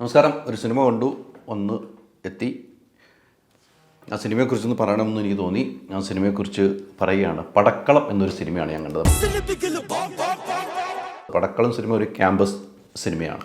നമസ്കാരം. ഒരു സിനിമ കണ്ടു. ഒന്ന് എത്തി. ആ സിനിമയെക്കുറിച്ചൊന്ന് പറയണമെന്ന് എനിക്ക് തോന്നി. ഞാൻ സിനിമയെക്കുറിച്ച് പറയുകയാണ്. പടക്കളം എന്നൊരു സിനിമയാണ് ഞാൻ കണ്ടത്. പടക്കളം സിനിമ ഒരു ക്യാമ്പസ് സിനിമയാണ്.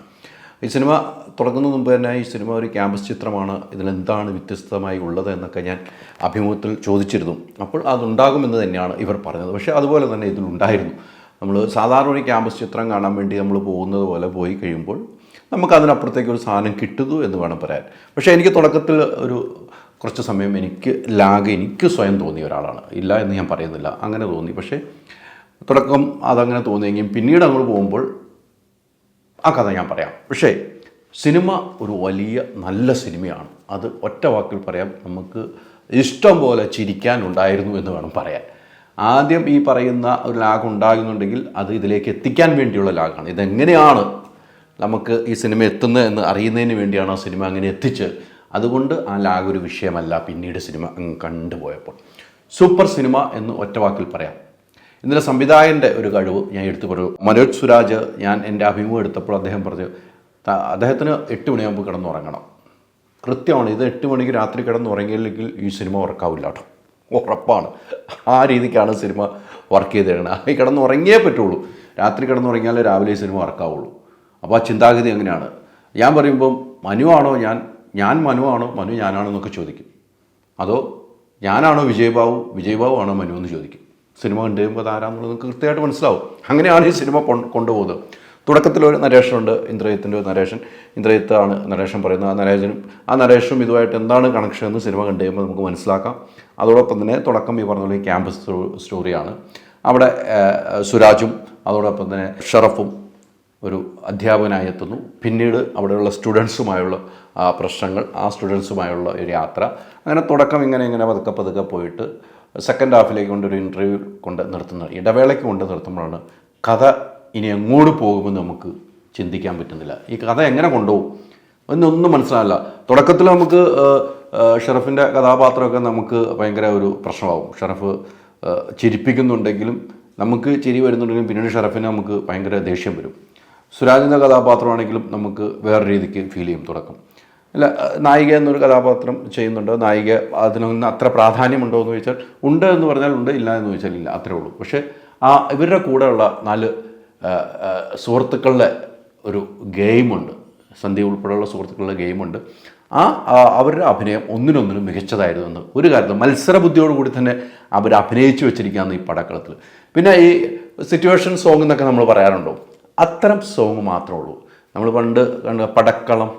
ഈ സിനിമ തുടങ്ങുന്നതിന് മുമ്പ് തന്നെ ഈ സിനിമ ഒരു ക്യാമ്പസ് ചിത്രമാണ്. ഇതിലെന്താണ് വ്യത്യസ്തമായി ഉള്ളത് എന്നൊക്കെ ഞാൻ അഭിമുഖത്തിൽ ചോദിച്ചിരുന്നു. അപ്പോൾ അതുണ്ടാകുമെന്ന് തന്നെയാണ് ഇവർ പറഞ്ഞത്. പക്ഷേ അതുപോലെ തന്നെ ഇതിലുണ്ടായിരുന്നു. നമ്മൾ സാധാരണ ഒരു ക്യാമ്പസ് ചിത്രം കാണാൻ വേണ്ടി നമ്മൾ പോകുന്നത് പോലെ പോയി കഴിയുമ്പോൾ നമുക്ക് അതിനപ്പുറത്തേക്ക് ഒരു സാധനം കിട്ടുന്നു എന്ന് വേണം പറയാൻ. പക്ഷേ എനിക്ക് തുടക്കത്തിൽ ഒരു കുറച്ച് സമയം എനിക്ക് ലാഗ് എനിക്ക് സ്വയം തോന്നിയ ഒരാളാണ്. ഇല്ല എന്ന് ഞാൻ പറയുന്നില്ല. അങ്ങനെ തോന്നി. പക്ഷേ തുടക്കം അതങ്ങനെ തോന്നിയെങ്കിലും പിന്നീട് അങ്ങോട്ട് പോകുമ്പോൾ ആ കഥ ഞാൻ പറയാം. പക്ഷേ സിനിമ ഒരു വലിയ നല്ല സിനിമയാണ്. അത് ഒറ്റ വാക്കിൽ പറയാം. നമുക്ക് ഇഷ്ടം പോലെ ചിരിക്കാനുണ്ടായിരുന്നു എന്ന് വേണം പറയാൻ. ആദ്യം ഈ പറയുന്ന ഒരു ലാഗ് ഉണ്ടാകുന്നുണ്ടെങ്കിൽ അത് ഇതിലേക്ക് എത്തിക്കാൻ വേണ്ടിയുള്ള ലാഗാണ്. ഇതെങ്ങനെയാണ് നമുക്ക് ഈ സിനിമ എത്തുന്നത് എന്ന് അറിയുന്നതിന് വേണ്ടിയാണ് ആ സിനിമ അങ്ങനെ എത്തിച്ച് അതുകൊണ്ട് ആ ലാഗ് ഒരു വിഷയമല്ല. പിന്നീട് സിനിമ കണ്ടുപോയപ്പോൾ. സൂപ്പർ സിനിമ എന്ന് ഒറ്റ വാക്കിൽ പറയാം. ഇന്നലെ സംവിധായകന്റെ ഒരു കഴിവ് ഞാൻ എടുത്തു പറഞ്ഞു. മനോജ് സുരാജ് ഞാൻ എന്റെ അഭിമുഖം എടുത്തപ്പോൾ അദ്ദേഹം പറഞ്ഞു "ത- അദ്ദേഹത്തിന് എട്ട് മണിയാകുമ്പോൾ കിടന്നുറങ്ങണം. കൃത്യമാണ് ഇത് എട്ട് മണിക്ക് രാത്രി കിടന്നുറങ്ങിയില്ലെങ്കിൽ ഈ സിനിമ ഉറക്കാവില്ല കേട്ടോ ഉറപ്പാണ്. ആ രീതിക്കാണ് സിനിമ വർക്ക് ചെയ്തേക്കണത് ആ കിടന്നുറങ്ങിയേ പറ്റുള്ളൂ. രാത്രി കിടന്നുറങ്ങിയാലേ രാവിലെ സിനിമ വർക്കാവുള്ളൂ. അപ്പോൾ ആ ചിന്താഗതി അങ്ങനെയാണ് ഞാൻ പറയുമ്പം മനുവാണോ ഞാൻ? ഞാൻ മനുവാണോ മനു ഞാനാണോ? എന്നൊക്കെ ചോദിക്കും. അതോ ഞാനാണോ വിജയബാബു? വിജയബാബു ആണോ മനു? എന്ന് ചോദിക്കും. സിനിമ കണ്ടു കഴിയുമ്പോൾ നിങ്ങൾക്ക് കൃത്യമായിട്ട് മനസ്സിലാവും. അങ്ങനെയാണ് ഈ സിനിമ കൊണ്ടുപോകുന്നത്. തുടക്കത്തിൽ ഒരു നരേഷനുണ്ട് ഇന്ദ്രജിത്തിന്റെ ഒരു നരേഷൻ. ഇന്ദ്രജിത്താണ് നരേഷൻ പറയുന്നത്. ആ നരേഷനും ആ നരേഷനും ഇതുമായിട്ട് എന്താണ് കണക്ഷൻ എന്ന് സിനിമ കണ്ടു കഴിയുമ്പോൾ നമുക്ക് മനസ്സിലാക്കാം. അതോടൊപ്പം തന്നെ തുടക്കം ഈ പറഞ്ഞ പോലെ ക്യാമ്പസ് സ്റ്റോറിയാണ്. അവിടെ സുരാജും അതോടൊപ്പം തന്നെ ഷറഫും ഒരു അധ്യാപകനായി എത്തുന്നു. പിന്നീട് അവിടെയുള്ള സ്റ്റുഡൻസുമായുള്ള പ്രശ്നങ്ങൾ ആ സ്റ്റുഡൻസുമായുള്ള ഒരു യാത്ര. അങ്ങനെ തുടക്കം ഇങ്ങനെ ഇങ്ങനെ പതുക്കെ പതുക്കെ പോയിട്ട് സെക്കൻഡ് ഹാഫിലേക്ക് കൊണ്ടൊരു ഇന്റർവ്യൂ കൊണ്ട് നിർത്തുന്നത് ഇടവേളയ്ക്ക് കൊണ്ട് നിർത്തുമ്പോഴാണ് കഥ ഇനി എങ്ങോട്ട് പോകുമെന്ന് നമുക്ക് ചിന്തിക്കാൻ പറ്റുന്നില്ല. ഈ കഥ എങ്ങനെ കൊണ്ടുപോകും എന്നൊന്നും മനസ്സിലാവില്ല. തുടക്കത്തിൽ നമുക്ക് ഷെറഫിന്റെ കഥാപാത്രമൊക്കെ നമുക്ക് ഭയങ്കര ഒരു പ്രശ്നമാവും ഷെറഫ് ചിരിപ്പിക്കുന്നുണ്ടെങ്കിലും നമുക്ക് ചിരി വരുന്നുണ്ടെങ്കിലും പിന്നീട് ഷെറഫിന് നമുക്ക് ഭയങ്കര ദേഷ്യം വരും. സുരാജിന്റെ കഥാപാത്രമാണെങ്കിലും നമുക്ക് വേറെ രീതിക്ക് ഫീൽ ചെയ്യും തുടക്കം. അല്ല നായിക എന്നൊരു കഥാപാത്രം ചെയ്യുന്നുണ്ട്. നായിക അതിനൊന്നും അത്ര പ്രാധാന്യമുണ്ടോ എന്ന് ചോദിച്ചാൽ ഉണ്ട് എന്ന് പറഞ്ഞാൽ ഉണ്ട് ഇല്ല എന്ന് ചോദിച്ചാൽ ഇല്ല. അത്രേ ഉള്ളൂ. പക്ഷേ ആ ഇവരുടെ കൂടെയുള്ള നാല് സുഹൃത്തുക്കളുടെ ഒരു ഗെയിമുണ്ട്. സന്ധ്യ ഉൾപ്പെടെയുള്ള സുഹൃത്തുക്കളുടെ ഗെയിമുണ്ട്. ആ അവരുടെ അഭിനയം ഒന്നിനൊന്നിനും മികച്ചതായിരുന്നു എന്ന് ഒരു കാര്യത്തിൽ മത്സരബുദ്ധിയോടുകൂടി തന്നെ അവർ അഭിനയിച്ചു വെച്ചിരിക്കുകയാണ് ഈ പടക്കളത്തിൽ. പിന്നെ ഈ സിറ്റുവേഷൻ സോങ് എന്നൊക്കെ നമ്മൾ പറയാറുണ്ടോ? അത്തരം സോങ് മാത്രമേ ഉള്ളൂ. നമ്മൾ പണ്ട് കണ്ട പടക്കളം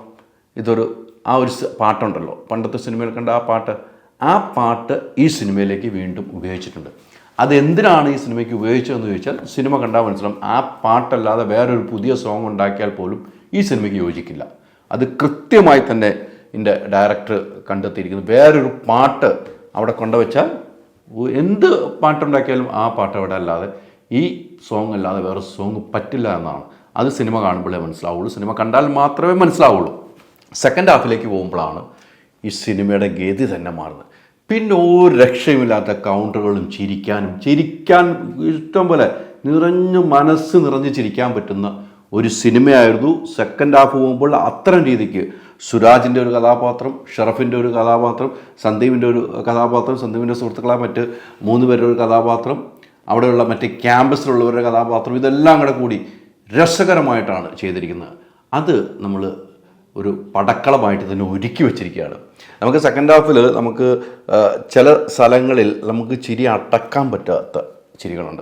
ഇതൊരു ആ ഒരു പാട്ടുണ്ടല്ലോ. പണ്ടത്തെ സിനിമയിൽ കണ്ട ആ പാട്ട്. ആ പാട്ട് ഈ സിനിമയിലേക്ക് വീണ്ടും ഉപയോഗിച്ചിട്ടുണ്ട്. അതെന്തിനാണ് ഈ സിനിമയ്ക്ക് ഉപയോഗിച്ചതെന്ന് ചോദിച്ചാൽ സിനിമ കണ്ടാൽ മനസ്സിലാവും. ആ പാട്ടല്ലാതെ വേറൊരു പുതിയ സോങ് ഉണ്ടാക്കിയാൽ പോലും ഈ സിനിമയ്ക്ക് യോജിക്കില്ല. അത് കൃത്യമായി തന്നെ ഇതിന്റെ ഡയറക്ടർ കണ്ടെത്തിയിരിക്കുന്നു. വേറൊരു പാട്ട് അവിടെ കൊണ്ടുവച്ചാൽ എന്ത് പാട്ടുണ്ടാക്കിയാലും ആ പാട്ട് അവിടെ അല്ലാതെ ഈ സോങ് അല്ലാതെ വേറെ സോങ് പറ്റില്ല എന്നാണ്. അത് സിനിമ കാണുമ്പോഴേ മനസ്സിലാവുള്ളൂ. സിനിമ കണ്ടാൽ മാത്രമേ മനസ്സിലാവുള്ളൂ. സെക്കൻഡ് ഹാഫിലേക്ക് പോകുമ്പോഴാണ് ഈ സിനിമയുടെ ഗതി തന്നെ മാറുന്നത്. പിന്നെ ഒരു രക്ഷയുമില്ലാത്ത കൗണ്ടറുകളും ചിരിക്കാനും ചിരിക്കാൻ ഇഷ്ടം പോലെ നിറഞ്ഞു മനസ്സ് നിറഞ്ഞ് ചിരിക്കാൻ പറ്റുന്ന ഒരു സിനിമയായിരുന്നു സെക്കൻഡ് ഹാഫ് പോകുമ്പോൾ അത്തരം രീതിക്ക്. സുരാജിന്റെ ഒരു കഥാപാത്രം ഷറഫിന്റെ ഒരു കഥാപാത്രം സന്ദീപിന്റെ ഒരു കഥാപാത്രം സന്ദീപിന്റെ സുഹൃത്തുക്കളായ മറ്റ് മൂന്ന് പേരുടെ ഒരു കഥാപാത്രം അവിടെയുള്ള മറ്റ് ക്യാമ്പസിലുള്ളവരുടെ കഥാപാത്രം ഇതെല്ലാം കൂടെ കൂടി രസകരമായിട്ടാണ് ചെയ്തിരിക്കുന്നത്. അത് നമ്മൾ ഒരു പടക്കളമായിട്ട് തന്നെ ഒരുക്കി വെച്ചിരിക്കുകയാണ്. നമുക്ക് സെക്കൻഡ് ഹാഫിൽ നമുക്ക് ചില സ്ഥലങ്ങളിൽ നമുക്ക് ചിരി അടക്കാൻ പറ്റാത്ത ചിരികളുണ്ട്.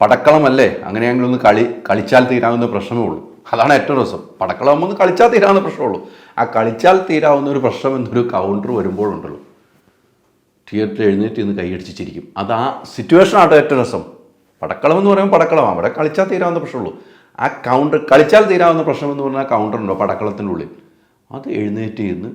പടക്കളമല്ലേ? അങ്ങനെയെങ്കിലും ഒന്ന് കളി കളിച്ചാൽ തീരാവുന്ന പ്രശ്നമേ ഉള്ളൂ. അതാണ് ഏറ്റവും രസം. പടക്കളമാകുമ്പോൾ ഒന്ന് കളിച്ചാൽ തീരാവുന്ന പ്രശ്നമുള്ളൂ ആ കളിച്ചാൽ തീരാവുന്ന ഒരു പ്രശ്നം എന്നൊരു കൗണ്ടർ വരുമ്പോഴുണ്ടല്ലോ തിയേറ്ററിൽ എഴുന്നേറ്റ് ഇന്ന് കൈയടിച്ച് ചിരിക്കും. അത് ആ സിറ്റുവേഷനാണ് ഏറ്റവും രസം. പടക്കളം എന്ന് പറയുമ്പോൾ പടക്കളം അവിടെ കളിച്ചാൽ തീരാവുന്ന പ്രശ്നമുള്ളൂ ആ കൗണ്ടർ കളിച്ചാൽ തീരാവുന്ന പ്രശ്നമെന്ന് പറഞ്ഞാൽ കൗണ്ടർ ഉണ്ടോ? പടക്കളത്തിന്റെ ഉള്ളിൽ. അത് എഴുന്നേറ്റ് ഇരുന്ന്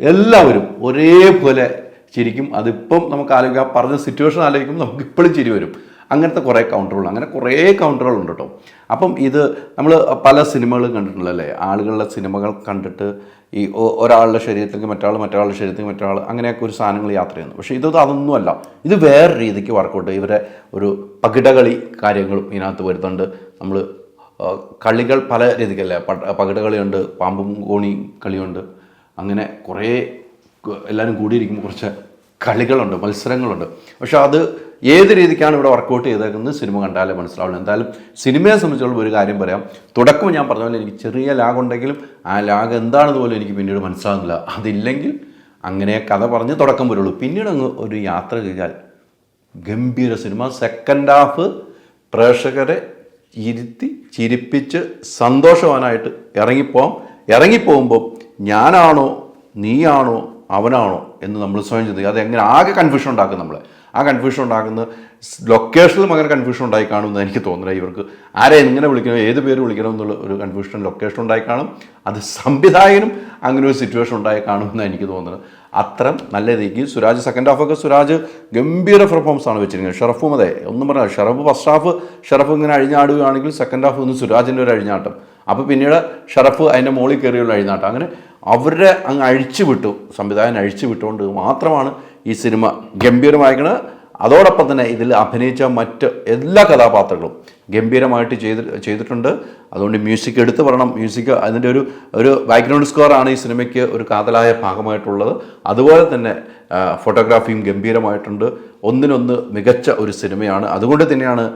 എല്ലാവരും ഒരേപോലെ ചിരിക്കും. അതിപ്പം നമുക്ക് ആലോചിക്കാം പറഞ്ഞ സിറ്റുവേഷൻ ആലോചിക്കുമ്പോൾ നമുക്ക് ഇപ്പോഴും ചിരി വരും. അങ്ങനത്തെ കുറേ കൗണ്ടറുകൾ അങ്ങനെ കുറേ കൗണ്ടറുകൾ ഉണ്ട് കേട്ടോ. അപ്പം ഇത് നമ്മൾ പല സിനിമകളും കണ്ടിട്ടുള്ളല്ലേ ആളുകളുടെ സിനിമകൾ കണ്ടിട്ട് ഈ ഒരാളുടെ ശരീരത്തിലേക്ക് മറ്റാൾ മറ്റൊരാളുടെ ശരീരത്തിലേക്ക് മറ്റൊരാൾ അങ്ങനെയൊക്കെ ഒരു സാധനങ്ങൾ യാത്ര ചെയ്യുന്നു. പക്ഷേ ഇത് അതൊന്നുമല്ല. ഇത് വേറെ രീതിക്ക് വർക്കൗട്ട് ഇവരെ ഒരു പകിടകളി കാര്യങ്ങളും ഇതിനകത്ത് വരുന്നുണ്ട്. നമ്മൾ കളികൾ പല രീതിക്കല്ലേ? പകിട കളിയുണ്ട് പാമ്പും കോണി കളിയുണ്ട്. അങ്ങനെ കുറേ എല്ലാവരും കൂടിയിരിക്കുമ്പോൾ കുറച്ച് കളികളുണ്ട് മത്സരങ്ങളുണ്ട്. പക്ഷെ അത് ഏത് രീതിക്കാണ് ഇവിടെ വർക്കൗട്ട് ചെയ്തേക്കുന്നത് സിനിമ കണ്ടാലേ മനസ്സിലാവുള്ളൂ. എന്തായാലും സിനിമയെ സംബന്ധിച്ചുള്ള ഒരു കാര്യം പറയാം. തുടക്കം ഞാൻ പറഞ്ഞ പോലെ എനിക്ക് ചെറിയ ലാഗ് ഉണ്ടെങ്കിലും ആ ലാഗ് എന്താണെന്ന് പോലും എനിക്ക് പിന്നീട് മനസ്സിലാകുന്നില്ല അതില്ലെങ്കിൽ അങ്ങനെ കഥ പറഞ്ഞ് തുടക്കം വരുള്ളൂ. പിന്നീട് അങ്ങ് ഒരു യാത്ര ചെയ്താൽ ഗംഭീര സിനിമ. സെക്കൻഡ് ഹാഫ് പ്രേക്ഷകരെ ഇരുത്തി ചിരിപ്പിച്ച് സന്തോഷവാനായിട്ട് ഇറങ്ങിപ്പോവാം. ഇറങ്ങിപ്പോകുമ്പോൾ ഞാനാണോ നീയാണോ അവനാണോ എന്ന് നമ്മൾ സ്വയം ചിന്തിക്കുക അത് എങ്ങനെ ആകെ കൺഫ്യൂഷൻ ഉണ്ടാക്കും നമ്മളെ. ആ കൺഫ്യൂഷൻ ഉണ്ടാക്കുന്ന ലൊക്കേഷനിലും അങ്ങനെ കൺഫ്യൂഷൻ ഉണ്ടായി കാണുമെന്ന് എനിക്ക് തോന്നുന്നില്ല ഇവർക്ക് ആരെ എങ്ങനെ വിളിക്കണം ഏത് പേര് വിളിക്കണം എന്നുള്ള ഒരു കൺഫ്യൂഷൻ ലൊക്കേഷൻ ഉണ്ടായി കാണും. അത് സംവിധായകനും അങ്ങനെ ഒരു സിറ്റുവേഷൻ ഉണ്ടായി കാണുമെന്ന് എനിക്ക് തോന്നുന്നത്. അത്തരം നല്ല രീതിക്ക് സുരാജ് സെക്കൻഡ് ഹാഫൊക്കെ സുരാജ് ഗംഭീര പെർഫോമൻസ് ആണ് വെച്ചിരിക്കുന്നത്. ഷറഫും അതെ. ഒന്നും പറഞ്ഞാൽ ഷറഫ് ഫസ്റ്റ് ഹാഫ് ഷറഫ് ഇങ്ങനെ അഴിഞ്ഞാടുകയാണെങ്കിൽ സെക്കൻഡ് ഹാഫ് ഒന്ന് സുരാജിന്റെ ഒരു അഴിഞ്ഞാട്ടം. അപ്പോൾ പിന്നീട് ഷറഫ് അതിന്റെ മുകളിൽ കയറിയുള്ള അഴിഞ്ഞാട്ടം. അങ്ങനെ അവരുടെ അങ്ങ് അഴിച്ചു വിട്ടു സംവിധായകൻ അഴിച്ചു വിട്ടുകൊണ്ട് മാത്രമാണ് ഈ സിനിമ ഗംഭീരമായിരിക്കുന്നത് അതോടൊപ്പം തന്നെ ഇതിൽ അഭിനയിച്ച മറ്റ് എല്ലാ കഥാപാത്രങ്ങളും ഗംഭീരമായിട്ട് ചെയ്ത് ചെയ്തിട്ടുണ്ട്. അതുകൊണ്ട് മ്യൂസിക് എടുത്തു പറയണം. മ്യൂസിക് അതിന്റെ ഒരു ഒരു ബാക്ക്ഗ്രൗണ്ട് സ്കോറാണ് ഈ സിനിമയ്ക്ക് ഒരു കാതലായ ഭാഗമായിട്ടുള്ളത്. അതുപോലെ തന്നെ ഫോട്ടോഗ്രാഫിയും ഗംഭീരമായിട്ടുണ്ട്. ഒന്നിനൊന്ന് മികച്ച ഒരു സിനിമയാണ്. അതുകൊണ്ട് തന്നെയാണ്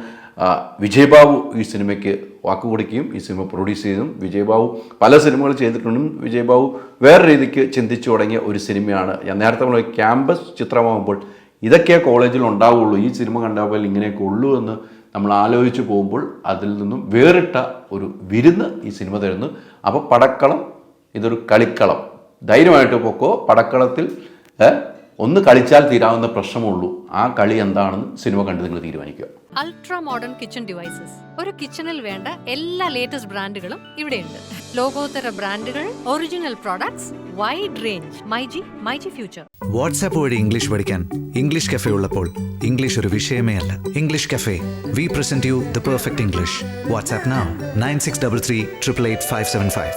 വിജയബാബു വിജയ് ബാബു ഈ സിനിമയ്ക്ക് വാക്കുകൊടുക്കുകയും ഈ സിനിമ പ്രൊഡ്യൂസ് ചെയ്തും വിജയ് ബാബു പല സിനിമകൾ ചെയ്തിട്ടുണ്ടും. വിജയ് ബാബു വേറെ രീതിക്ക് ചിന്തിച്ചു തുടങ്ങിയ ഒരു സിനിമയാണ്. ഞാൻ നേരത്തെ പറഞ്ഞ ക്യാമ്പസ് ചിത്രമാകുമ്പോൾ ഇതൊക്കെ കോളേജിൽ ഉണ്ടാവുള്ളൂ. ഈ സിനിമ കണ്ടാൽ ഇങ്ങനെയൊക്കെ ഉള്ളൂ എന്ന് നമ്മൾ ആലോചിച്ച് പോകുമ്പോൾ അതിൽ നിന്നും വേറിട്ട ഒരു വിരുന്ന് ഈ സിനിമ തരുന്നു. അപ്പോൾ പടക്കളം ഇതൊരു കളിക്കളം. ധൈര്യമായിട്ട് പൊക്കോ. പടക്കളത്തിൽ ഒന്ന് കളിച്ചാൽ തീരാവുന്ന പ്രശ്നമുള്ളൂ. ആ കളി എന്താണെന്ന് സിനിമ കണ്ട് നിങ്ങൾ തീരുമാനിക്കുക. അൾട്രാ മോഡേൺ കിച്ചൺ ഡിവൈസസ് ഒരു കിച്ചണിൽ വേണ്ട എല്ലാ ലേറ്റസ്റ്റ് ബ്രാൻഡുകളും ഇവിടെയുണ്ട്. ലോകോത്തര ബ്രാൻഡുകൾ original products wide range myG myG future WhatsApp വഴി ഇംഗ്ലീഷ് പഠിക്കാൻ ഇംഗ്ലീഷ് കഫേ ഉള്ളപ്പോൾ ഇംഗ്ലീഷ് ഒരു വിഷയമേ അല്ല. English cafe we present you the perfect English WhatsApp nine six double three triple eight five seven five